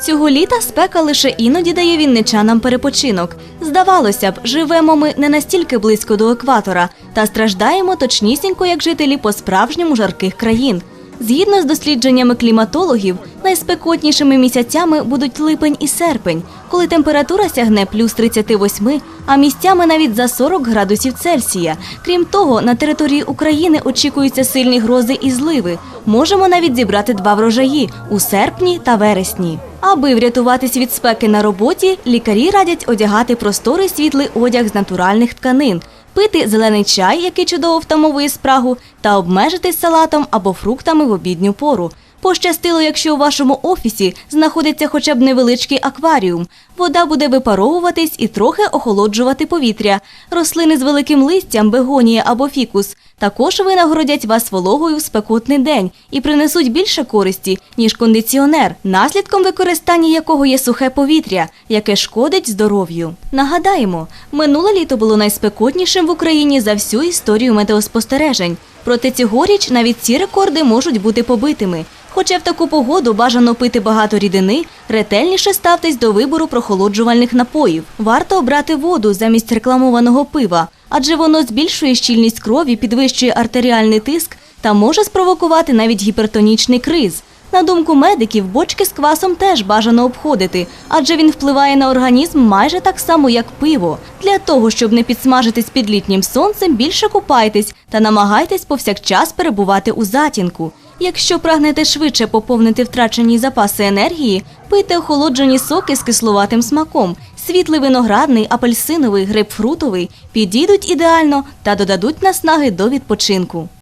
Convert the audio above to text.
Цього літа спека лише іноді дає вінничанам перепочинок. Здавалося б, живемо ми не настільки близько до екватора та страждаємо точнісінько, як жителі по-справжньому жарких країн. Згідно з дослідженнями кліматологів, найспекотнішими місяцями будуть липень і серпень, коли температура сягне плюс 38, а місцями навіть за 40 градусів Цельсія. Крім того, на території України очікуються сильні грози і зливи. Можемо навіть зібрати два врожаї у серпні та вересні. Аби врятуватись від спеки на роботі, лікарі радять одягати просторий світлий одяг з натуральних тканин, пити зелений чай, який чудово втамовує спрагу, та обмежитись салатом або фруктами в обідню пору. Пощастило, якщо у вашому офісі знаходиться хоча б невеличкий акваріум. Вода буде випаровуватись і трохи охолоджувати повітря. Рослини з великим листям, бегонія або фікус, також винагородять вас вологою в спекотний день і принесуть більше користі, ніж кондиціонер, наслідком використання якого є сухе повітря, яке шкодить здоров'ю. Нагадаємо, минуле літо було найспекотнішим в Україні за всю історію метеоспостережень. Проте цьогоріч навіть ці рекорди можуть бути побитими. Хоча в таку погоду бажано пити багато рідини, ретельніше ставтесь до вибору прохолоджувальних напоїв. Варто обрати воду замість рекламованого пива, адже воно збільшує щільність крові, підвищує артеріальний тиск та може спровокувати навіть гіпертонічний криз. На думку медиків, бочки з квасом теж бажано обходити, адже він впливає на організм майже так само, як пиво. Для того, щоб не підсмажитись під літнім сонцем, більше купайтесь та намагайтесь повсякчас перебувати у затінку. Якщо прагнете швидше поповнити втрачені запаси енергії, пийте охолоджені соки з кисловатим смаком. Світлий виноградний, апельсиновий, грейпфрутовий підійдуть ідеально та додадуть наснаги до відпочинку.